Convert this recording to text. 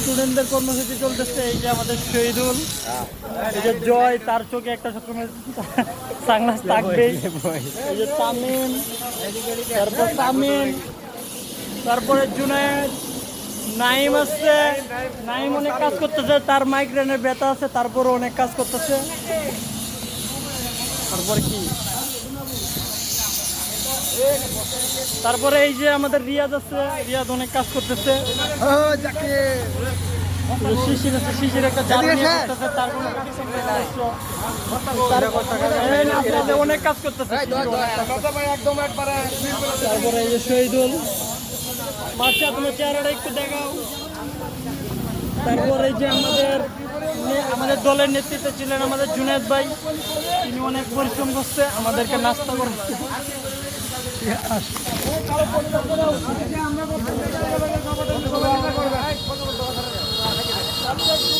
স্টুডেন্টদের কর্মসূচি চলতেছে এই যে আমাদের শহীদুল। এই যে জয় তার চোখে একটা সবসময় সাংলাস থাকবেই এই যে তামিম তারপর তামিম তারপরে জুনায়েদ নাইম আছে। নাইম অনেক কাজ করতেছে তার মাইগ্রেনের ব্যথা আছে তারপরে অনেক কাজ করতেছে। তারপর কি? তারপরে এই যে আমাদের রিয়াদ আছে রিয়াদ অনেক কাজ করতেছে। শিশির আছে শিশির একটা অনেক কাজ করতেছে। তারপরে এই যে শহীদুল। বাচ্চা তোমার চেহারাটা একটু দেখাও। তারপর এই যে আমাদের আমাদের দলের নেতৃত্বে ছিলেন আমাদের জুনেদ ভাই। তিনি অনেক পরিশ্রম করছে আমাদেরকে নাস্তা করছে আমরা